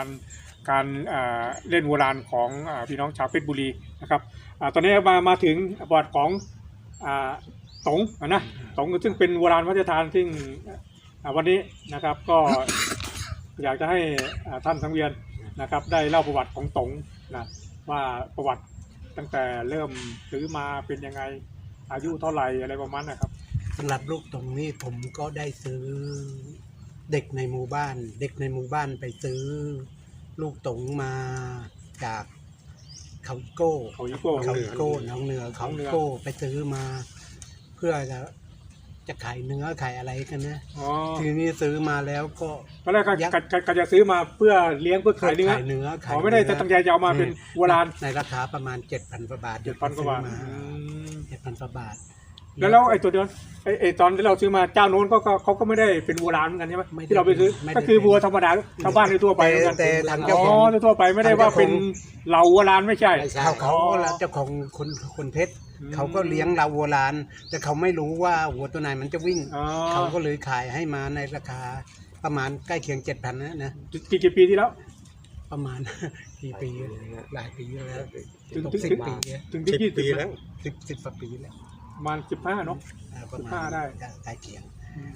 การการเล่นโบราณของอพี่น้องชาวเพชรบุรีนะครับอตอนนี้มามาถึงบอดของอตงอะนะตงซึ่งเป็นโบราณวัฒนธรรมซึ่งวันนี้นะครับก็อยากจะให้ท่านสังเวียนนะครับได้เล่าประวัติของตงนะว่าประวัติตั้งแต่เริ่มซื้อมาเป็นยังไงอายุเท่าไหร่อะไรประมาณนะครับสำหรับลูกตรงนี้ผมก็ได้ซื้อ เด็กในหมู่บ้าน เด็กในหมู่บ้านไปซื้อ ลูกตงมาจากเขาอิโก้เขาอิโก้เขาอิโก้หน้องเหนือเขาอิโก้ไปซื้อมา เพื่อจะจะขายเนื้อขายอะไรกันนะอ๋อทีนี้ซื้อมาแล้วก็ตอนแรกก็ยักษ์ก็ก็ก็จะซื้อมาเพื่อเลี้ยงเพื่อขายเนื้อขายเนื้อขายอ๋อไม่ได้เนื้อตั้งใจจะเอามาเป็นโบราณในราคาประมาณเจ็ดพันกว่าบาทเจ็ดพันกว่าบาทเจ็ดพันกว่าบาท แล้วแล้วไอ้ตัวเดียวไอ้ไอ้ตอนที่เราซื้อมาเจ้าโน้นก็ก็เขาก็ไม่ได้เป็นโบราณเหมือนกันใช่ไหมไม่ได้ที่เราไปซื้อไม่ได้ ก็คือวัวธรรมดาชาวบ้านทั่วไปเหมือนกันแต่ทางอ๋เจ้าของอทั่วไปไม่ได้ว่าเป็นเหล่าโบราณไม่ใช่ ไม่ใช่ เขาเขาอ๋อเจ้าของคนคนเพชรอืม เขาก็เลี้ยงเราวัวลาน แต่เขาไม่รู้ว่าวัวตัวไหนมันจะวิ่ง อ๋อเขาก็เลยขายให้มาในราคาประมาณใกล้เคียงเจ็ดพันนะนะกี่กี่ปีที่แล้ว ประมาณ กี่ปีหลายปีแล้วถึงตกถึงสิบปีแล้วถึงที่ยี่สิบสิบสิบกว่าปีแล้ว ประมาณสิบห้าเนาะอ่าประมาณสิบห้าได้ ใกล้เคียง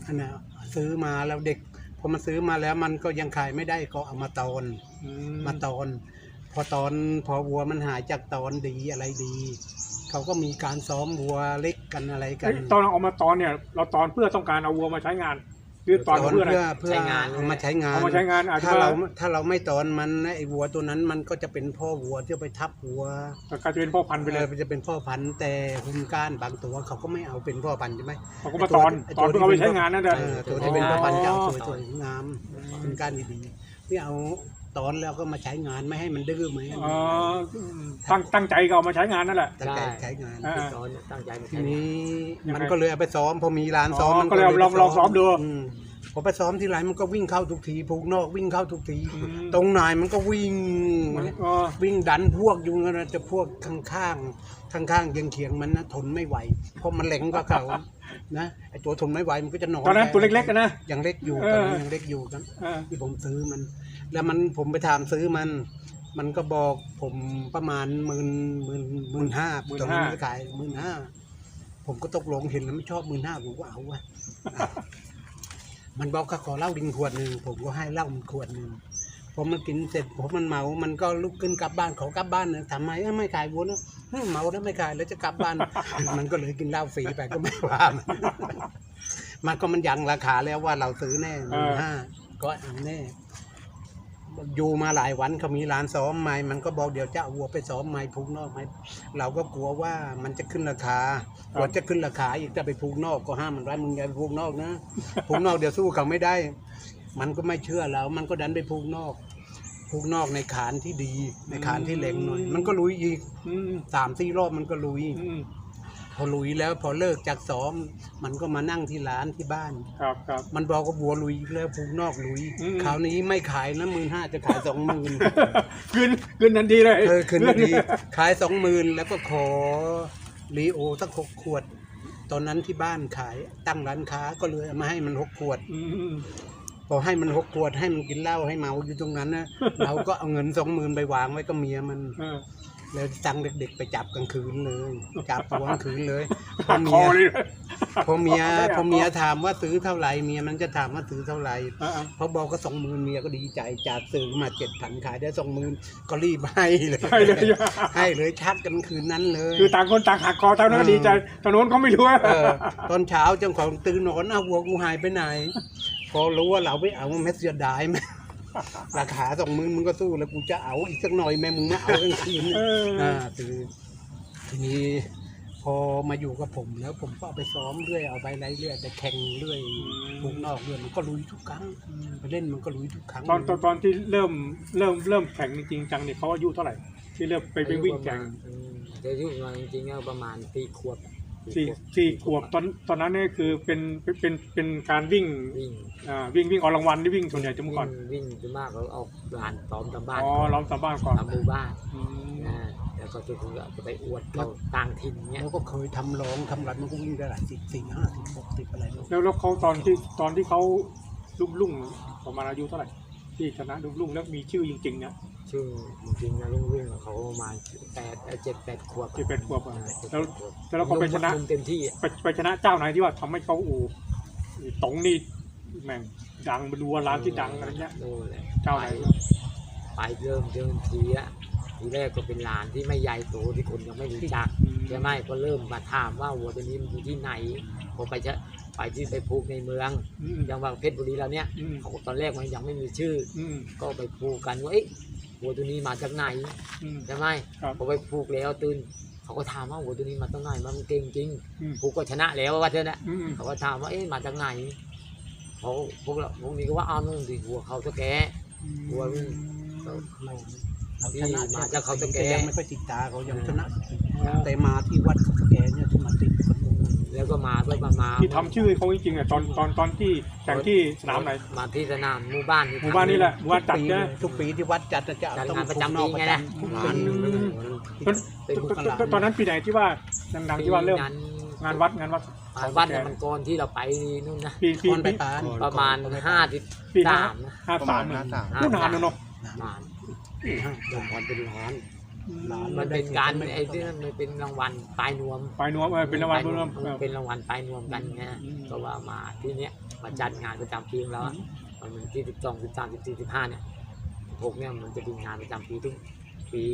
อันนั้นซื้อมาแล้วเด็กพอมันซื้อมาแล้วมันก็ยังขายไม่ได้ก็เอามาตอน อืมาตอน พอตอนพอวัวมันหายจากตอนดีอะไรดี เขาก็มีการซ้อมวัวเล็กกันอะไรกัน เอ้ยตอนเราเอามาตอนเนี่ย เราตอนเพื่อต้องการเอาวัวมาใช้งาน หรือตอนตอนเพื่ออะไร เพื่อเพื่อใช้งาน เอามาใช้งาน เอามาใช้งานอาจจะถ้าเราถ้าเราไม่ตอนมันนะไอ้วัวตัวนั้นมันก็จะเป็นพ่อวัวที่ไปทับวัวกลายเป็นพ่อพันธุ์ไปเลยออมันจะเป็นพ่อพันธุ์แต่หุ่นก้านบางตัวเขาก็ไม่เอาเป็นพ่อพันธุ์ใช่ไหมเขาก็มาตอนไอ้ตอนที่เพื่อเอาไปใช้งานนั่นแหละ เออตัวที่เป็นพ่อพันธุ์จะเอาอ๋อสวยๆงามหุ่นก้านดีๆที่เอา ตอนแล้วก็มาใช้งานไม่ให้มันดื้อไหมอ๋อตั้งตั้งใจก็เอามาใช้งานนั่นแหละ ตั้งใจใช้งานอ่าตอนตั้งใจมาทีใช้นี้ยังไงมันก็เลยเอาไปซ้อมพอมีร้านซ้อมอ๋อมันก็เลยเอาลองไปลองซ้อมดู มพอไปซ้อมที่ไรมันก็วิ่งเข้าทุกทีผูกนอกวิ่งเข้าทุกที อืม ตรงไหนมันก็วิ่งมันก็วิ่งดันพวกอยู่นะจะพวกข้างๆข้างๆเคียงเคียงๆมันนะทนไม่ไหว เพราะมันแหลงกว่าเขานะไอตัวทนไม่ไหวมันก็จะนอนตอนนั้นตัวเล็กๆกันนะ ยังเล็กอยู่เออตอนนั้นยังเล็กอยู่ครับอ่าที่ผมซื้อมัน แล้วมันผมไปถามซื้อมัน มันก็บอกผมประมาณหมื่นหมื่นหมื่นห้าตอนนั้มันขายหมื่นห้าผมก็ตกลงเห็นแล้วไม่ชอบหมื่นห้าผมก็เอาวะมันบอกก็ขอเหล้าดิงขวดหนึ่งผมก็ให้เหล้ามันขวดหนึ่งพอมันกินเสร็จผมมันเมา มันก็ลุกขึ้นกลับบ้านขอกลับบ้านนะทำไมเอ้าไม่ขายวัวนะเฮ้ยเมาแล้วไม่ขายแล้วจะกลับบ้าน มันก็เลยกินเหล้าฟรีไปก็ไม่ว่ามันก็มันยังราคาแล้วว่าเราซื้อแน่หมื่นห้าก็แน่ อยู่มาหลายวันเขามีร้านซ้อมใหม่มันก็บอกเดี๋ยวจะเอาวัวไปซ้อมใหม่ผูกนอกไหมเราก็กลัวว่ามันจะขึ้นราคากลัวจะขึ้นราคาอีกถ้าไปผูกนอกก็ห้ามมันไว้มึงอย่าไปผูกนอกนะผูกนอกเดี๋ยวสู้เขาไม่ได้ มันก็ไม่เชื่อเรา มันก็ดันไปผูกนอกผูกนอกในขานที่ดีในขานที่เหล็งหน่อย มันก็ลุยอีกอืมสามสี่รอบมันก็ลุยอืม พอลุยแล้วพอเลิกจากซ้อม มันก็มานั่งที่ร้านที่บ้าน ครับครับ มันบอกว่าบัวลุยอีกแล้วผูกนอกลุยอืม คราวนี้ไม่ขายนะหมื่นห้าจะขายสองหมื่นขึ้นขึ้นทันทีเลยเออคืนดีขายสองหมื่นแล้วก็ขอรีโอสักหกขวด ตอนนั้นที่บ้านขายตั้งร้านค้าก็เลยเอามาให้มันหกขวด อืมพอให้มันหกขวดให้มันกินเหล้าให้เมาอยู่ตรงนั้นนะ เราก็เอาเงินสองหมื่นไปวางไว้กับเมียมัน เออ แล้วตังเด็กๆไปจับกลางคืนเลย จับตัวกลางคืนเลยพอคเมีอยเลยพอเมียไม่อยากพอเมียถามว่าซื้อเท่าไหร่เมียมันจะถามว่าซื้อเท่าไหร่อ่าพอบอกก็สองหมื่นเมียก็ดีใจจากซื้อมาเจ็ดพันขายได้สองหมื่นก็รีบให้เลยใช่เลยให้เลยชักกันคืนนั้นเลย คือต่างคนต่างหักคอทางนั้นก็ดีใจทางโน้นเขาไม่รู้ว่าเออตอนเช้าเจ้าของตื่นนอนเอาวัวกูหายไปไหน พอรู้ว่าเราไม่เอาเม็ดเสียดายไหม ราคาสองหมื่นมึงก็สู้แล้วกูจะเอาอีกสักหน่อยแม่มึงมาเอากลางคืนเอออ่าคือทีนี้พอมาอยู่กับผมแล้วผมก็เอาไปซ้อมเรื่อยเอาไปไรเรื่อยไปแข่งเรื่อยพุงนอกเรื่อยมันก็ลุยทุกครั้งไปเล่นมันก็ลุยทุกครั้งตอนตอนตอนที่เริ่มเริ่มเริ่มแข่งจริงๆจังเนี่ยเขาอายุเท่าไหร่ ที่เริ่มไปไปวิ่งแข่งอืมแต่อายุมาจริงๆก็ประมาณปีขวบ สี่สี่ขวบตอนตอนนั้นเนี่ยคือเป็นเป็นเป็นเป็นการวิ่งวิ่งอ่าวิ่งวิ่งออกรางวัลที่วิ่งส่วนใหญ่จะเมื่อก่อนวิ่งส่วนมากเราออกลานซ้อมตามบ้านอ๋อล้อมสามบ้านก่อนตามหมู่บ้านอืมอ่าแล้วก็จะจะไปอวดเขาต่างถิ่นเนี้ยแล้วก็เคยทำร้องทำรันมันก็วิ่งได้หลายสิบสี่ห้าสิบหกสิบอะไรเนอะแล้วแล้วเขาตอนที่ตอนที่เขาลุ่มลุ่มประมาณอายุเท่าไหร่ ที่ชนะลุงลุงแล้วมีชื่อจริงๆเนี่ยชื่อจริงๆนะลุงลุงเขาประมาณแปดเอ่อเจ็ดแปดขวบเจ็ดแปดขวบอะเออแล้วจ็ดปดขวบแล้วเขาไปชนะลุงเต็มที่อะไปไปชนะเจ้าไหนที่ว่าทำให้เขาโอ้ตงนี่แม่งดังเป็นวัวร้านที่ดังอะไรเงี้ยโน่นแหละเจ้าไหนไปเริ่มเดิมทีอะทีแรกก็เป็นหลานที่ไม่ใหญ่โตที่คนยังไม่รู้จักอืมใช่ไหมก็เริ่มมาถามว่าวัวตัวนี้มันอยู่ที่ไหนพอไปจะ ไปที่ไปผูกในเมืองอืม อย่างว่าเพชรบุรีเราเนี่ยอืมเขาตอนแรกมันยังไม่มีชื่อ อืมก็ไปผูกกันว่าเอ๊ะวัวตัวนี้มาจากไหนอืม ใช่ไหมครับ พอไปผูกแล้วตื่นเขาก็ถามว่าวัวตัวนี้มาจากไหนมันเก่งจริงอืมผูกก็ชนะแล้วว่าเธอเนี่ยอืมเขาก็ถามว่าเอ๊ะมาจากไหนเขาพวกเราพวกนี้ก็ว่าอ้าวนู่นดิวัวเขาตะแก วัวนี่เราเราชนะที่มาจากเขาตะแกยังไม่ค่อยติดตาเขายังชนะ แต่มาที่วัดเขาตะแกเนี่ยที่มาติดคนหนึ่ง แล้วก็มาด้วยมามาที่ทำชื่อให้เขาจริงๆอะตอนตอนตอนที่แข่งที่สนามไหนมาที่สนามหมู่บ้านหมู่บ้านนี่แหละหมู่บ้านจัดปีนะเลยทุกปีที่วัดจัดจะเอาจัดต้องงานประทุกจำนปีอกประไงจนะำทุกงาปีนตอนเป็นผู้ตอนตอนนั้นปีไหนที่ว่าดังๆที่ว่าเริ่มงานงานวัดงานวัดงานวัดเนี่ยมันก่อนที่เราไปนู่นนะปีปีคนไปปีปานประมาณห้าสิบปีสามนะห้าประสามาณมห้าสามนู่นนานแล้วเนาะประมาณเดิมพันเป็นล้าน ล้านมันเป็นการไอ้ที่นั่นมันเป็นรางวัลปลายนวมไปนวมเออเป็นรางวัลรวมมันเป็นรางวัลปลายนวมกันไงอืมก็ว่ามาที่เนี้ยมาจัดงานประจำปีของเราอะมันที่สิบสองสิบสามสิบสี่สิบห้าเนี่ยหกเนี่ยมันจะเป็นงานประจำปีทุกปี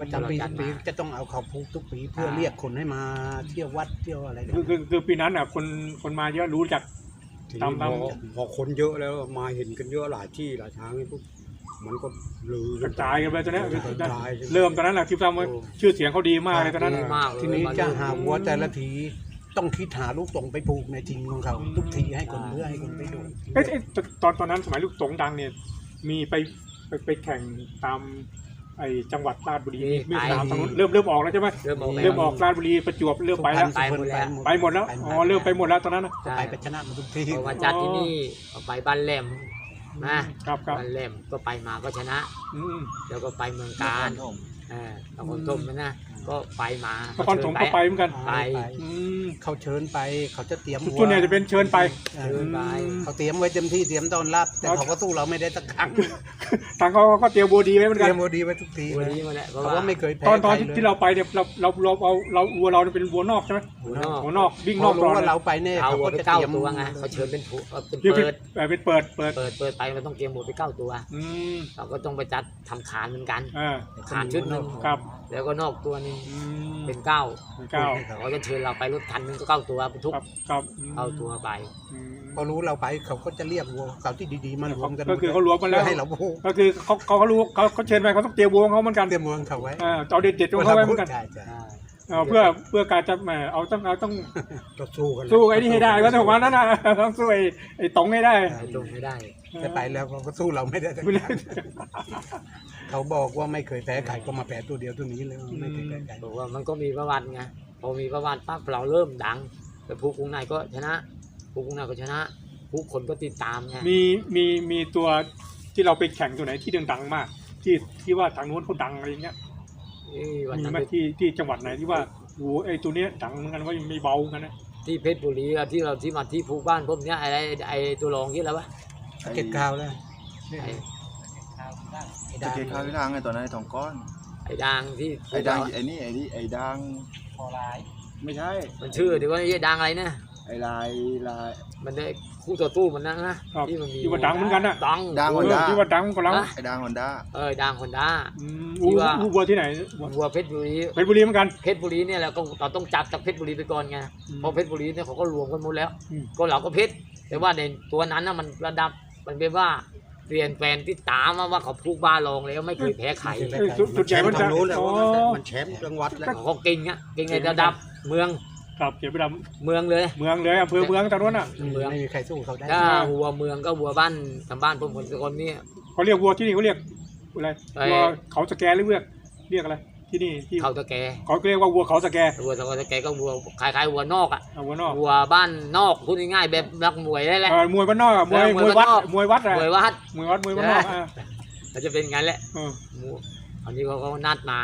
ประจำปีทุกปีจะต้องเอาเขาพูกทุกปีเพื่อเรียกคนให้มาเที่ยววัดเที่ยวอะไรกันคือคือคือปีนั้นอะคนคนมาเยอะรู้จักทีตามนี้ตามพอพอคนเยอะแล้วมาเห็นกันเยอะหลายที่หลายทางนี่ปุ๊บ มันก็ลือกระจายกันไปตอนเนี้ยกระจายเริ่มตอนนั้นแหละที่ทำว่าชื่อเสียงเขาดีมากเลยตอนนั้นดีมากเลย ทีนี้มาจะหาดูวัวแต่ละทีต้องคิดหาลูกตรงไปผูกในทีมของเขา ทุกทีให้คนเลือกให้คนไปดู เอ้ยเอ้ยตอนตอนนั้นสมัยลูกสงดังเนี่ย มีไปไปไปแข่งตามไอจังหวัดราชบุรีมีมีสนามทางนู้นเริ่มเริ่มออกแล้วใช่ไหมเริ่มออกเริ่มออกราชบุรีประจวบเริ่มไปแล้วไปหมดแล้วไปหมดแล้วอ๋อเริ่มไปหมดแล้วตอนนั้นนะจะไปไปชนะมาทุกที พอมาจัดที่นี่เอาไปบ้านแหลม นะครับครับบ้านแหลมก็ไปมาก็ชนะ อืม แล้วก็ไปเมืองการ เออตะคนต้มนะนะก็ไปมานครสมก็ไปเหมือนกัน ไป อืมเขาเชิญไปเขาจะเตรียมส่วนใหญ่จะเป็นเชิญไปเอเดิอนไป เขาเตรียมไว้เต็มที่เตรียมต้อนรับ แต่เขาก็สู้เราไม่ได้สักครั้งทางเขาก็เตรียมบัวดีไว้เหมือนเตกัน รียมวัวดีไว้ทุกทีวัเลนยนี้มาแล้วเพราะเขาว่าว่าไม่เคยแพ้ตอนตอนใคที่ลยที่เราไปเนี่ยเราเราเราเอาเราวัวเราเนี่ยเป็นวัวนอกใช่ไหมหัวนอกวัวนอกวิ่งนเขาอกกรรู้อนว่าเราไปแน่เอาเขาหัวก็ไปจะเก้าเตรียมตัวไงเขาเชิญเป็นผู้เอ่อเป็นเดี๋ยวเปิด เอ่อเป็นเปิดเปิดเปิดเปิดไปมันต้องเตรียมหัวไปเก้าตัว อืมเราก็ต้องไปจัดทำขานเหมือนกัน อ่า ขานชุดหนึ่งครับ แล้วก็นอกตัวหนึงอืม เป็นเก้าเก้า เขาจะเชิญเราไปรถคันหนึงก็เก้าตัวบรรทุกครับครับอืมเอาตัวไป อืม พอรู้เราไปเขาก็จะเรียกวัวเก่าที่ดีๆมารวมกันก็คือเขารวมกันแล้วให้เราพูกก็คือเขาเขาเขารู้เขาเขาเชิญไปเขาต้องเตรียมวงเขาเหมือนกันเตรียมวัวเขาไว้อ่าเอาเด็ดเด็ดของเขาไว้เหมือนกัน ใช่ใช่ เออเพื่อเพื่อการจะแหมเอาต้องเอาต้องก็สู้กันสู้ไอ้นี่ให้ได้ก็ถึงวันนั้นนะต้องสู้ไอ้ไอ้ต๋องให้ได้ไอ้ตรงไม่ได้แต่ไปแล้วเขาก็สู้เราไม่ได้สักไม่ได้ เขาบอกว่าไม่เคยแพ้ใครก็มาแพ้ตัวเดียวตัวนี้เลยไม่เคยแพ้ใครบอกว่ามันก็มีประวัติไงพอมีประวัติปั๊บเราเริ่มดังแต่ผู้กรุงในก็ชนะผู้กรุงในก็ชนะ ผู้คนก็ติดตามไงมีมีมีตัวที่เราไปแข่งตัวไหนที่ดังๆมาก ที่ที่ว่าทางนู้นเขาดังอะไรเงี้ย เอ้ยวันมีนั้นไหมไปที่ที่จังหวัดไหนที่ว่าโอ้โหไอ้ตัวเนี้ยดังเหมือนกันว่าไม่เบาเหมือนกันนะที่เพชรบุรีอะที่เราที่มาที่ภูบ้านผมเนี่ยไอ้ไอ้ไอ้ตัวรองที่แล้ววะเก็บข้าวแล้วไอ้ตะเกียบข้าวที่ทางไงตอนนั้นไอ้ทองก้อน ไอ้ดังที่ไอ้ดังไอ้นี่ไอ้นี่ไอ้ดังไม่ใช่ มันชื่อเดี๋ยวว่าไอ้ดังอะไรนะไอ้ลายลายมันได้ คู่ต่อตู้มันนะนะครับที่มันมีที่ว่าดังเหมือนกันอะดังดังเอคนอด้าที่ว่าดังกว่าเราฮะไอ้ดังฮอนด้าเออดังคนด้าอืมอู้ที่ว่าอู้วัวที่ไหนวัววัวเพชรบุรีเพชรบุรีเหมือนกันเพชรบุรีเนี่ยเราก็เราต้องจับจากเพชรบุรีไปก่อนไงอืมเพราะเพชรบุรีเนี่ยเขาก็รวมกันหมดแล้วอืมก็เราก็เพชรแต่ว่าในตัวนั้นนะมันระดับมันเป็นว่าเปลี่ยนแฟนที่ตามมาว่าเขาพูกบ้าลองแล้วไม่เคยแพ้ใครเอ้ยจุดจุดใหญ่มันทาจะงนู้นแหละอ๋อมันแชมป์จังหวัดแล้วเขาเก่งอะเก่งในระดับเมือง ครับเขียนไปดเมืองเลยำเมืองเลยอำเภอเมืองทางนู้นอะเมือง ไม่มีใครสู้เขาได้ถ้าวัวเมืองก็วัวบ้านทางบ้านผมคนสกลนี่เขาเรียกวัวที่นี่เขาเรียกอะไรไอ้ วัวเขาสแกหรือเรียกเรียกอะไรที่นี่ที่เขาตะแกเขาเรียกว่าวัวเขาสแกวัวตะแกก็วัวคล้ายๆวัวนอกอะอะวัวนอกวัวบ้านนอกพูดง่ายๆแบบนักมวยได้แหละ เออมวยบ้านนอกอะมวยเออมมววยยวัดบ้านนอก มวยวัดอะมวยวัดมวยวัดมวยบ้านนอกอะมันจะเป็นงั้นแหละเออหมูอันนี้เขาก็นัดมา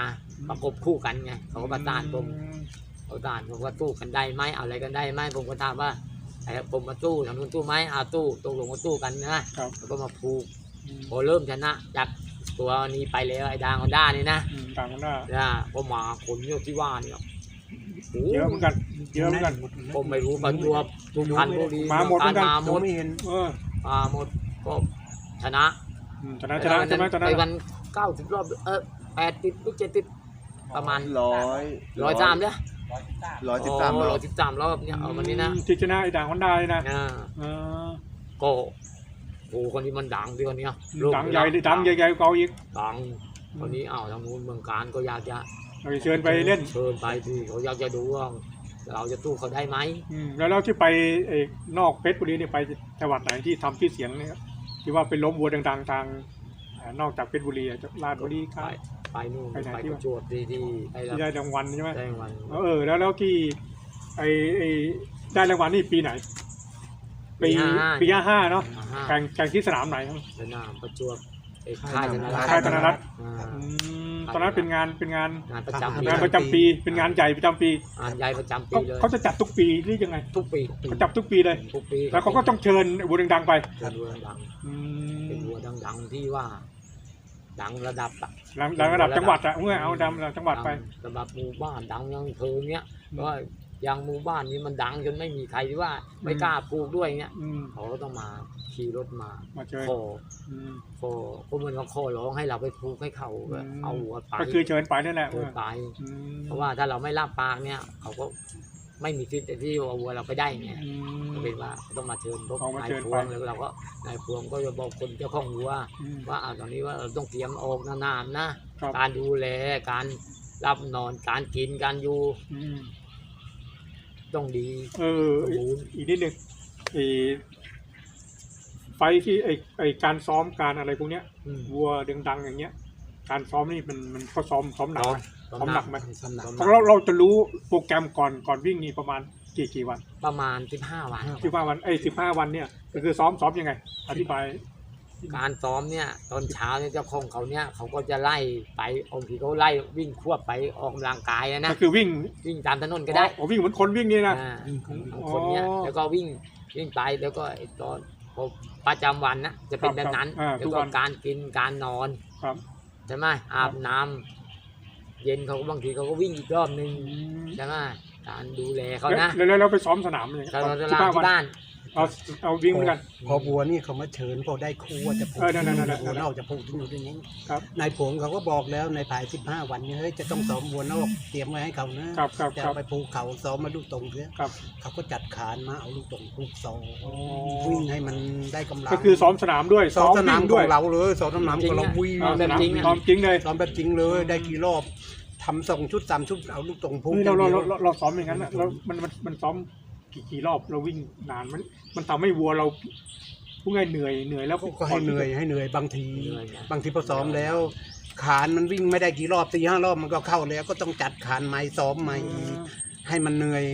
ประกบคู่กันไงเขาก็ประสานผมอืม เขาประสานผมว่าสู้กันได้ไหมเอาอะไรกันได้ไหมผมก็ถามว่าไอ้ผมมาสู้ทางนู้นสู้ไหมเอาตู้ตกลงมาสู้กันนะครับแล้วก็มาผูกพอเริ่มชนะจากตัวนี้ไปแล้วไอ้ดางคนด้านี่นะอืมต่างกันหน้านะก็มาคนเนี่ยที่ว่าเนี่ยโอ้เยอะเหมือนกันเยอะเหมือนกันก็ไม่รู้ประจวบสุพรรณบุรีมาหมดเหมือนกันมาหมดไม่เห็นเออมาหมดก็ชนะอืมชนะชนะใช่ไหมตอนนั้นไปวันเก้าสิบรอบเออแปดติดหรือเจ็ดติดประมาณร้อยร้อยสามเนี่ย ร้อยสิบสามโอ้ร้ร้ออยยสิบสามรอบเนี่ยเอาวันนี้นะที่ชนะไอ้ด่างวันได้นะอ่าเออก็โอ้คนนี้มันดังดีคนเนี้ยดังใหญ่ดิดังใหญ่ๆกว่าเขาอีกดังคนนี้อ้าวทางนู้นเมืองการก็อยากจะเราเชิญไปเล่นเชิญไปที่เขาอยากจะดูว่าเราจะสู้เขาได้ไหมอืมแล้วแล้วที่ไปเอกนอกเพชรบุรีเนี่ยไปจังหวัดไหนที่ทำชื่อเสียงเนี่ยที่ว่าเป็นล้มวัวดังๆทางอ่านอกจากเพชรบุรีอะจากราชบุรีคไปรับ ไปนู่นไปไหนไปที่ประจวบที่ที่ได้รับที่ได้รางวัลใช่ไหมได้รางวัลเออแล้วแล้วที่ไอไอได้รางวัลนี่ปีไหน ปีปีห้าห้าเนาะอ่าฮะแข่งแข่งที่สนามไหนครับ สนามประจวบไอ้ค่ายธนรัตน์ค่ายธนรัตน์ อ่าอืมตอนนั้นเป็นงานเป็นงานงานประจำปีงานประจำปีเป็นงานใหญ่ประจำปีงานใหญ่ประจำปีเขาเลยเขาจะจัดทุกปีหรือยังไงทุกปีเขาจับทุกปีเลย ทุกปีแล้วเขาก็ต้องเชิญวัวดังๆไป เป็นวัวดังอืเป็นมวัวดังๆที่ว่า ดังระดับอะหลังหลังระดับจังหวัดอะเมื่อเอาดำระดับจังหวัดไปดังระดับหมู่บ้านดังอยังอำเภอเนี้ยก็อย่างหมู่บ้านนี้มันดังจนไม่มีใครที่ว่าไม่กล้าปลูกด้วยเงี้ยอืมเขาก็ต้องมาขี่รถมามาเชิญขออืมขอก็เหมือนกับขอร้องให้เราไปปลูกให้เขาอืมเอาหัวไปก็คือเชิญไปนั่นแหละเดินไปอืมเพราะว่าถ้าเราไม่รับปากเนี่ยเขาก็ ไม่มีสิทธิ์ที่ว่าวัวเราไปได้ไงอืม ก็เป็นว่าต้องมาเชิญพวกเอามานายเชิญพวงไป แล้วเราก็นายพวงก็จะบอกคนเจ้าของวัว อืม ว่าอ่าตอนนี้ว่าเราต้องเตรียมออกนานๆนะครับ การดูแลการรับนอนการกินการอยู่อืมต้องดีเออ สมบูรณ์อีกนิดหนึ่งไอ้ไฟที่ไอ้ไอ้การซ้อมการอะไรพวกเนี้ย อืมวัวดังๆอย่างเงี้ย การซ้อมนี่มันมันก็ซ้อมซ้อมหนักไหม ซ้อมหนักไหมสำนักซ้อมหเพนักราะเราเราจะรู้โปรแกรมก่อนก่อนวิ่งนี่ประมาณกี่กี่วันประมาณสิบห้าวันสิบห้าวันไอ้สิบห้าวันเนี่ยก็คือซ้อมซ้อมยังไง อธิบายการซ้อมเนี่ยตอนเช้าเนี่ยเจ้าของเขาเนี่ยเขาก็จะไล่ไปบางทีเขาไล่วิ่งควบไปออกกำลังกายอะนะก็คือวิ่งวิ่งตามถนนก็ได้อ๋อวิ่งเหมือนคนวิ่งนี่นะอ่าอืมบางคนเนี่ยอ๋อแล้วก็วิ่งวิ่งไปแล้วก็ไอ้ตอนพอประจำวันนะจะเป็นคแบรับบนั้นอ่าแล้ทุวกก็วันการกินการนอนครับใช่ไหมอาบน้ำ เย็นเขาก็บางทีเขาก็วิ่งอีกรอบหนึ่งใช่ไหมการดูแลเขานะแล้วแล้วเราไปซ้อมสนามยังไงเราจะสิบลาห้าวันที่บ้าน เอาเอาวิ่งเหมือนกัน พอบัวนี่เขามาเชิญพอได้ครูว่าจะผูกเออนั่นๆๆๆบัวนอกจะผูกที่อยู่ที่นี้ครับ นายผงเขาก็บอกแล้วในภายสิบห้าวันนี้เฮ้ยจะต้องซ้อมบัวนอกเตรียมไว้ให้เขานะครับครับจะครับไปผูกเขาซ้อมมาลูกตรงเพื่อครับ เขาก็จัดขานมาเอาลูกตรงผูกซ้อมอ๋อ วิ่งให้มันได้กำลังก็คือซ้อมสนามด้วยซ้อมสนามวิ่งขด้อวยงเราเลยซ้อมสนามจริของงเราอะวิ่งซ้อมแบบจริงอะซ้อมจริงเลยซ้อมแบบจริงเลยได้กี่รอบทำสองชุดสามชุดเอาลูกตรงผูกเฮ้ยเราเราอย่งเราดียวเราซ้อมอย่างนั้นอะเรามันมันมันซ้อม กี่กี่รอบเราวิ่งนานมัน มันทำให้วัวเราผู้ง่ายเหนื่อยเหนื่อยแล้วก็ให้เหนื่อยให้เหนื่อยบางทีเหนื่อยนะบางทีพอซ้อมแล้ว ขานมันวิ่งไม่ได้กี่รอบสี่ห้ารอบมันก็เข้าแล้ว ก็ต้องจัดขานใหม่ซ้อมใหม่อีกให้มันเหนื่อย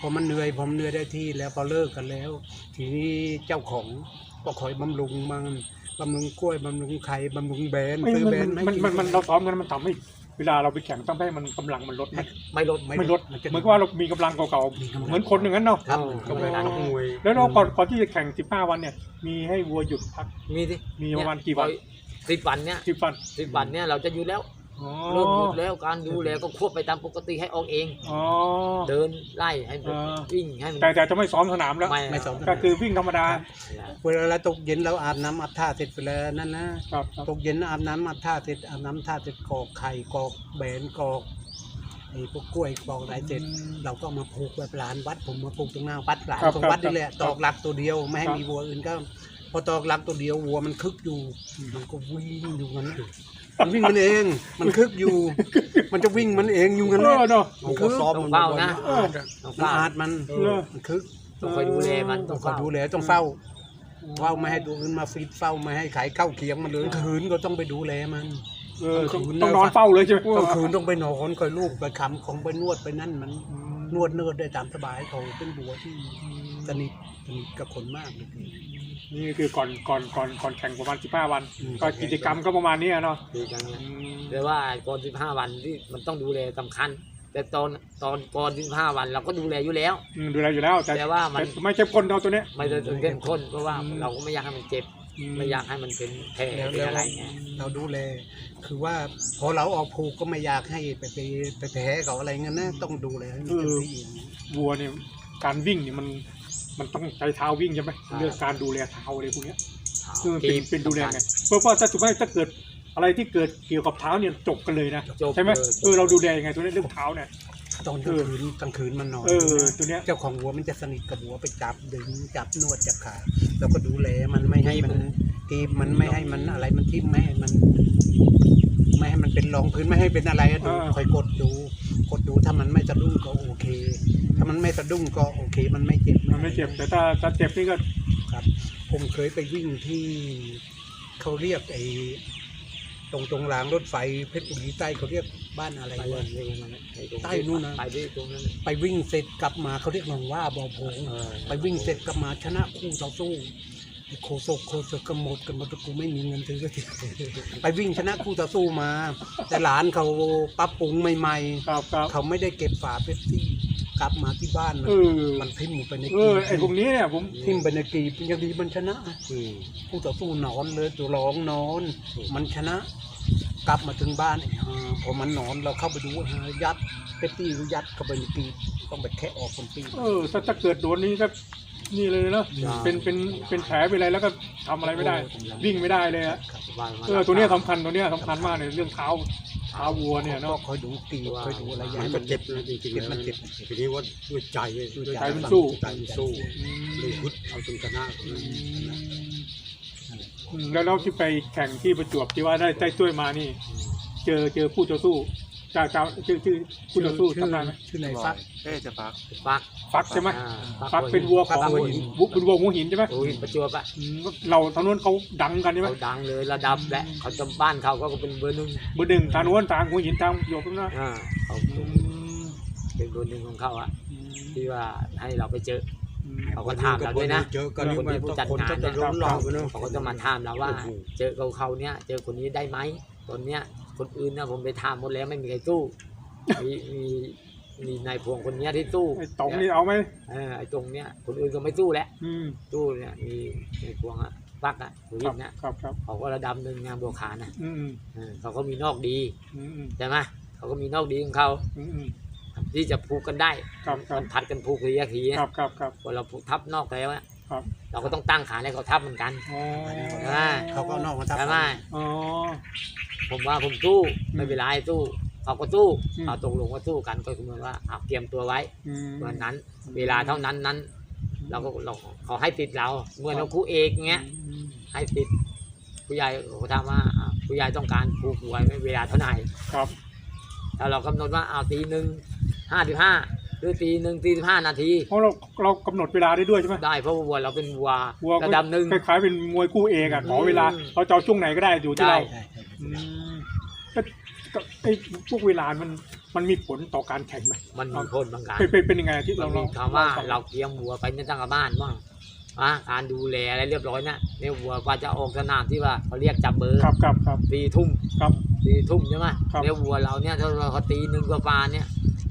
พอมันเหนื่อยผมเหนื่อยได้ที่แล้วพอเลิกกันแล้ว ทีนี้เจ้าของก็คอยบำรุงมันบำรุงกล้วยบำรุงไข่บำรุงแบนไม่ซื้อมันแบนมันให้มันมันมันเราซ้อมกันมันทำให้ เวลาเราไปแข่งต้องให้มันกำลังมันลดไหมไม่ลดไม่ลดจะเหมือนกับว่าเรามีกำลังเก่าๆเหมือนคนอย่างนั้นเนาะครับก็ไม่ได้มวยแล้วเราก่อนก่อนที่จะแข่ง 15 วันเนี่ย มีให้วัวหยุดพัก มีสิมีประมาณกี่วัน สิบวันเนี่ยสิบวัน สิบวันเนี่ยเราจะอยู่แล้ว อ๋อเริ่มหยุดแล้วการดูแลก็ควบไปตามปกติให้ออกเอง อ๋อ เดินไล่ให้มันอ่า วิ่งให้มันแต่แต่จะไม่ซ้อมสนามแล้ว ไม่ไม่ซ้อม ก็คือวิ่งธรรมดาเวลาตกเย็นเราอาบน้ำอาบท่าเสร็จไปแล้วนั่นนะครับครับตกเย็นอาบน้ำอาบท่าเสร็จอาบน้ำท่าเสร็จกรอกไข่กรอกแบนกรอกไอ้พวกกล้วยกรอกอะไรเสร็จ เราก็มาผูกไว้ลานวัด ผมมาผูกตรงหน้าวัดหลานครับของครับวัดนี่แหละครับตอกหลักตัวเดียวไม่ให้ครับ มีวัวอื่นก็ พอตอกหลักตัวเดียววัวมันคึกอยู่มันก็วิ่งอยู่งั้นนะ มันวิ่งมันเอง มันคึกอยู่ มันจะวิ่งมันเองอยู่งั้นเอแหละอเนาะมันคึกต้องเฝ้านะเออต้องมันเฝ้าอาดมันเออมันคึกต้องคอยดูแลมันต้ต้อองงคอยเฝ้าดูแลต้องเฝ้าเฝ้าไม่ให้ตัวอื่นมาฟีดเฝ้าไม่ให้ไข่เข้าเคียงมันเลยคืนก็ต้องไปดูแลมันเออต้องคืนต้องนอนเฝ้าเลยใช่ไหมต้องคืนต้องไปนอนคอยลูกไปคำของไปนวดไปนั่นมันอืมนวดเนิร์ดได้ตามสบายเขาเป็นบัวที่สนิทสนิทกับคนมากเลยคือ นี่คือก่อนก่อนก่อนก่อนแข่งประมาณ15วัน อืม ก็กิจกรรมก็ประมาณนี้อะเนาะดูกันเนี่ยอืมแต่ว่าก่อนสิบห้าวันที่มันต้องดูแลสำคัญ แต่ตอนตอนก่อนสิบห้าวันเราก็ดูแลอยู่แล้ว อืมดูแลอยู่แล้วแต่แต่ว่ามัน แต่ไม่เข้มข้นเท่าตัวเนี้ย ไม่ได้จนเข้มข้นเพราะว่าอืม เราก็ไม่อยากให้มันเจ็บ ไม่อยากให้มันเป็นแผลแล้วเป็นแล้วอะไรไงเราดูแลคือว่าพอเราออกผูกก็ไม่อยากให้ไปไปไปแผลเขาอะไรเงี้ยนะต้องดูแลให้มันเต็มที่ วัวเนี่ยการวิ่งเนี่ยมัน มันต้องใช้เท้าวิ่งใช่ไหมเรื่องการดูแลเท้าอะไรพวกเนี้ยคือมันเป็นเป็นดูแลไงเพราะว่าถ้าถูกไหมถ้าเกิดอะไรที่เกิดเกี่ยวกับเท้าเนี่ยจบกันเลยนะจบใช่ไหมเลย เออเราดูแลยังไงตัวนี้เรื่องเท้าเนี่ย ตอนกลางคืนกลางคืนมันนอนเออตัวเนี้ย เจ้าของวัวมันจะสนิทกับวัวไปจับดึงจับนวดจับขาแล้วก็ดูแลมันไม่ให้มันกีบมันไม่ให้มันอะไรมันทิ่มไม่ให้มัน ไม่ให้มันเป็นรองพื้นไม่ให้เป็นอะไรอะดูคอยกดดู กดดูถ้ามันไม่สะดุ้งก็โอเคถ้า มันไม่สะดุ้งก็โอเค มันไม่เจ็บมันไม่เจ็บ แต่ถ้าถ้าเจ็บนี่ก็ครับ ผมเคยไปวิ่งที่เขาเรียกไอ้ตรงตรงรางรถไฟเพชรบุรีใต้เขาเรียกบ้านอะไรไปวะเลยตรงนั้นไปตรงใต้นู่นนะไปที่ตรงนั้นไปวิ่งเสร็จกลับมาเขาเรียกหนองว่าบ่อโพงเออไปวิ่งเสร็จกลับมาชนะคู่ต่อสู้ไอ้โคศกโคศกกหมดกันหมาแตกูไม่มีเงินซื้อก็ทีไปวิ่งชนะคู่ต่อสู้มา แต่หลานเขาปรับปรุงใหม่ครับครับๆเขาไม่ได้เก็บฝาเป๊ปซี่ กลับมาที่บ้านมันเออ มันทิ่มลงไปในเอกีอบไอ้พวกนี้เนี่ยผมทิ่มไปในกีบยังดีมันชนะอืมคู่ต่อสู้นอนเลยตัวร้องนอนมันชนะ กลับมาถึงบ้านไอ้ห่าพอมันนอนเราเข้าไปดูว่าห่ายัดเป๊ปซี่ยัดเข้าไปในกีบต้องไปแคะออกคนปีเออถ้าถ้าเกิดโดนนี้ก็นี่เลยเนาะใช่ เป็นเป็นเป็นแผลเป็นอะไรแล้วก็ทำอะไรไม่ได้ วิ่งไม่ได้เลยอะบ้านมาเออตัวเนี้ยสำคัญตัวเนี้ยสำคัญมากเลยเรื่องเท้า เท้าวัวเนี่ยก็เนาะคอยดูกีบคอยดูอะไรอย่ามันให้ก็มันเจ็บนะจริงๆเจ็บแล้วมันเจ็บทีนี้ว่าด้วยใจด้วยใจใจมันสู้ใจมันสู้อืเลยมพุทธเอาจนชนะอืมแล้วเราที่ไปแข่งที่ประจวบที่ว่าได้ได้ถ้วยมานี่ เจอเจอผู้ต่อสู้ จ้าเจ้าชื่อชื่อผู้ต่อสู้จำได้ไหมชื่อไหนฟักเอ๊ะจะพักฟักฟักใช่ไหมอ่าฟักเป็นวัวของฟักหัวหินบุเป็นวัวหัวหินใช่ไหมโอ้ยประจวบอะอืมเราทางนู้นเขาดังกันใช่ไหมเขาดังเลยระดับและเขาจะบ้านเขาก็เป็นเบอร์หนึ่งเบอร์หนึ่งทางนู้นทางหัวหินทางประจวบนะอ่าเขาอืมเป็นเบอร์หนึ่งของเขาอะที่ว่าให้เราไปเจออืมเขาก็ถามเราด้วยนะเจอกันนี่คนที่มันผู้จัดคนงานก็จะร้อนรอบเนาะเขาก็จะมาถามเราว่าโอ้โหเจอเขาเขาเนี้ยเจอคนนี้ได้ไหมตอนเนี้ย คนอื่นนะผมไปถามหมดแล้วไม่มีใครสู้มีมีมีนายพวงคนเนี้ยที่สู้ไอ้ต๋องนี่เอาไหมเออไอ้ตรงเนี้ยคนอื่นก็ไม่สู้แล้วอืมสู้เนี่ยมีนายพวงอะฟักอะผู้คยิรับงเนี่ยครับครับเขาก็ระดับหนึ่งงานบัวขานนะอืมอืมเออเขาก็มีนอกดีอืมอืมใช่ไหมเขาก็มีนอกดีของเขาอืมอืม ที่จะผูกกันได้ครับครับ มันผัดกันผูกทีละทีครับครับครับ พอเราผูกทับนอกแล้วอะครับ เราก็ต้องตั้งขาให้เขาทับเหมือนกัน อ๋ออ่าเขาก็เอานอกมาทับใช่ไหมอ๋อ ผมว่าผมสู้อืมไม่เป็นไรสู้เขาก็สู้อืมเอาตกลงว่าสู้กันก็คือเหมือนว่าเอาเตรียมตัวไว้อืม วันนั้น เวลาเท่านั้นนั้น เราก็เราเขาให้ติดเราเหมื่อนเราคู่เอกเงี้ยอืมให้ติดผู้ใหญ่เขาถามว่าอ่าผู้ใหญ่ต้องการผูกไว้เวลาเท่าไหร่ครับถ้าเรากำหนดว่าเอาตีหนึ่งห้าสิบห้าหรือตีหนึ่งตีสิบห้านาทีเพราะเราเรากำหนดเวลาได้ด้วยใช่ไหมได้เพราะว่าวัวเราเป็นวัววัวระดับหนึ่ง คล้ายๆเป็นมวยคู่เอกอะขอเวลา อืม เราจะเอาช่วงไหนก็ได้อยู่ที่ได้เรา ใช่ ใช่อืมก็ก็ไอ้พวกเวลามันมันมีผลต่อการแข่งไหมมันมีผลบางการเป็นเป็นเป็นยังไงที่มัเรานเรามีคำว่าฟังเราเตรียมวัวไปในตั้งกับบ้านบ้างอะการดูแลอะไรเรียบร้อยนะเนี่ยวัวกว่าจะออกสนามที่ว่าเขาเรียกจับเบอร์ครับครับครับตีทุ่มครับ ตีทุ่มใช่ไหมครับเนี่ยวัวเราเนี่ยถ้าเราตีหนึ่งกว่าๆเนี่ย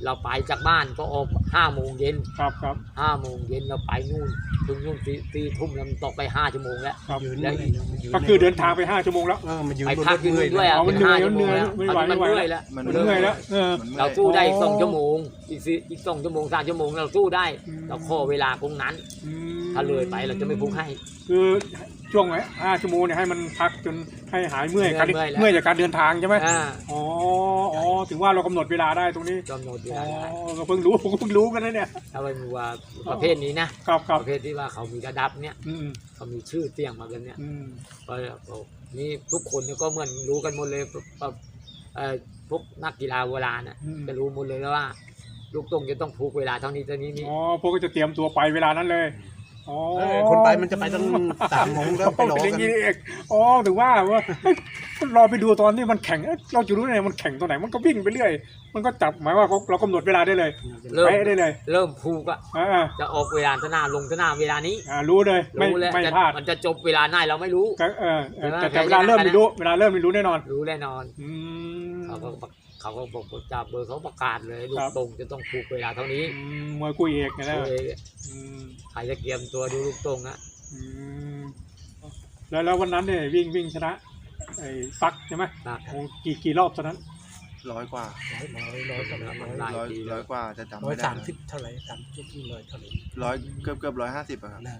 เราไปจากบ้านก็ออกห้าโมงเย็นครับครับห้าโมงเย็นเราไปนู่นถึงนู่นตีตีทุ่มแล้วมันตกไปห้าชั่วโมงแล้วครับยืนแล้วไม่ได้มันยืนก็คือเดินทางไปห้าชั่วโมงแล้วเออมันยืนไปบนพัรกถที่เมื่นู่อยนด้วยอะอ๋อมันเหนื่อยป็ห้าชั่วโมงแล้วมันเหนื่อยตอนนี้มันไม่เหไหวนื่อยแล้วมันมันเหนื่อยแล้วเออมันมื่อยเราสู้ได้อีกสองอ๋อชั่วโมงอีกสิอีกสองชั่วโมงสามชั่วโมงเราสู้ได้อืมเราข้อเวลาตรงนั้นอืมถ้าเลยไปเราจะไม่พุกให้ คือ ช่วงไหนห้าชั่วโมงเนี่ยให้มันพักจนให้หายเมื่อยการเมื่อยแล้ว เมื่อยจากการเดินทางใช่ไหมอ่าอ๋ออ๋อถึงว่าเรากำหนดเวลาได้ตรงนี้กำหนดเวอ๋อลาได้ก็เพิ่งรู้ผมก็เพิ่งรู้กันนะเนี่ยถ้าเป็นวัวประเภทนี้นะครับครับประเภทที่ว่าเขามีระดับเนี่ยอืมเขามีชื่อเตียงมากันเนี่ยอืมก็นี่ทุกคนเนี่ยก็เหมือนรู้กันหมดเลยเอ่อเอ่อพวกนักกีฬาโบราณน่ะอืมจะรู้หมดเลยว่า ลูกตรงจะต้องผูกเวลาเท่านี้เท่านี้นี่อ๋อพวกก็จะเตรียมตัวไปเวลานั้นเลย อ๋อเออคนไปมันจะไปตั้งสามโมงแล้วไปรอเป็นอกัย่านงนี้นี่เองอ๋อถึงว่าว่าเฮ้ยรอไปดูตอนที่มันแข่งเอ๊ะเราจะรู้ได้ไงมันแข่งตรงไหนมันก็วิ่งไปเรื่อย มันก็จับหมายว่าเขาเรากำหนดเวลาได้เลยเริ่มไปได้เลยเริ่มผูกอะอ่าจะออกเวลาสนามลงสนามเวลานี้อ่ารู้เลยไม่รู้แล้วไม่จะพลาดมันจะจบเวลาไหนเราไม่รู้ก็เออเออแต่ใช่แต่ไหมเวลาเริ่มใช่ไหมไม่รู้เวลาเริ่มไม่รู้แน่นอน รู้แน่นอนอืมเขาก็บอกเขาก็บอกจับเบอร์เขาประกาศเลยลูครักบตรงจะต้องผูกเวลาเท่านี้อืมมวยกู้เอกนะเลยอืมใครจะเกียมตัวดูลูกตรงอะอืมแแล้วแล้ววันนั้นเนี่ยวิ่งวิ่งชนะไอ้ฟักใช่ไหมครับโอ้กี่กี่รอบตอนนั้น ร้อยกว่าร้อยร้อยร้อยกว่าร้อยหลายร้อยปีแล้วร้อยกว่าจะจำร้อยไม่ได้สามสิบเท่าไหร่สามสิบร้อยเท่าไหร่ร้อยเกือบเกือบร้อยห้าสิบอะครับ นะ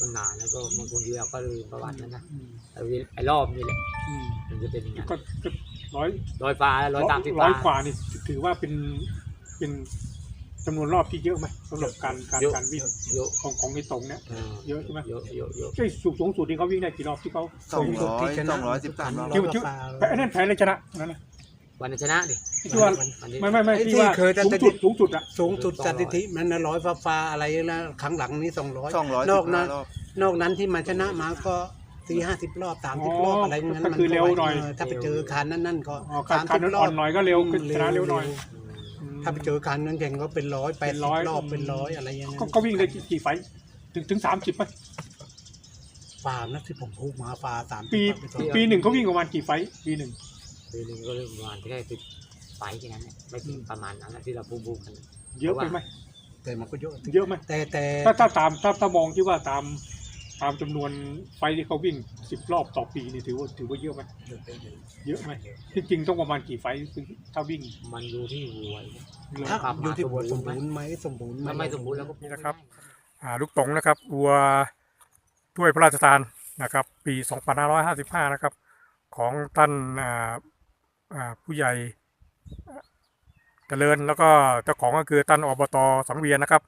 มันนานแล้วก็บางคนที่เราก็ลืมประวัตินั้นนะอืมไอ้เวไอ้รอบนี่แหละอืมมันจะเป็นอย่างนั้นก็ก็ร้อยร้อยฟ้าร้อยตามที่ร้ฟ้าอยกว่านี่ถือว่าเป็นเป็นจำนวนรอบที่เยอะไหมสำหรับการการเยอะการวิ่งเยอะของของไอ้ตรงเนี่ยเออเยอะใช่ไหม เยอะเยอะเยอะไอ้สูงสูงสุดที่เขาวิ่งได้กี่รอบที่เขา สองร้อยสองร้อยสิบสามรอบคิวคิวแพ้นั่นแพ้เลยชนะนั่นนะ วันนั้นชนะดิที่ว่าวันนี้ไม่ไม่ไม่ไอ้ที่ที่ว่าเคยแต่สูงแต่สุดสูงสุดอะสูงสุดสถิติมันนะร้อยฟ้าฟ้าอะไรนะครั้งหลังนี้สองร้อยสองร้อยนสิอกบห้านั้นรอบ นอกนั้นที่มาชนะมาก็สี่ห้าสิบรอบสามสิบรอบอะไรอย่างนั้นก็มันคือเร็วหน่อย ถ้าไปเจอคันนั่นนั่นก็อ๋อการการนั้นรอ่อนหน่อยก็เร็วขึ้นอืมชนะเร็วหน่อยอืมถ้าไปเจอคันนั้นแข่งก็เป็นร้อยแปเป็ดนสิร้บอยรอบเป็นร้อยอะไรอย่างนั้นก็ก็วิ่งได้กี่กี่ไฟท์ถึงถึงสามสิบไหมฟาร์มนะที่ผมพูดมาฟาร์มสามปีสิบปีหนึ่งเขาวิ่งประมาณกี่ไฟท์ปีหนึ่ง ปีหนึงก็เริ่มประมาณแค่ติดไฟแค่นั้นเนี่ยไม่ถึงประมาณนั้นนะที่เราพูดพูดกัน เยอะไปไหมแต่มันก็เยอะเยอะไหมแต่แต่ถ้าถ้าตามถ้าถ้ามองที่ว่าตามตามจำนวนไฟท์ที่เขาวิ่งสิบรอบต่อปีนี่ถือว่าถือว่าเยอะไหมเยอะไหมที่จริงต้องประมาณกี่ไฟท์ถึงถ้าวิ่งมันอยู่ที่วัวถ้าครับอยู่ที่วัวสสมมบูบูรรณ์ณ์ไหมสมบูรณ์ไหม ถ้าไม่สมบูรณ์แล้วก็นี่นะครับ อ่าลูกตงนะครับวัวถ้วยพระราชทานนะครับ ปี 2555 นะครับ ของท่านอ่าอ่า ผู้ใหญ่เจริญแล้วก็เจ้าของก็คือท่านอบตสังเวียนนะครับ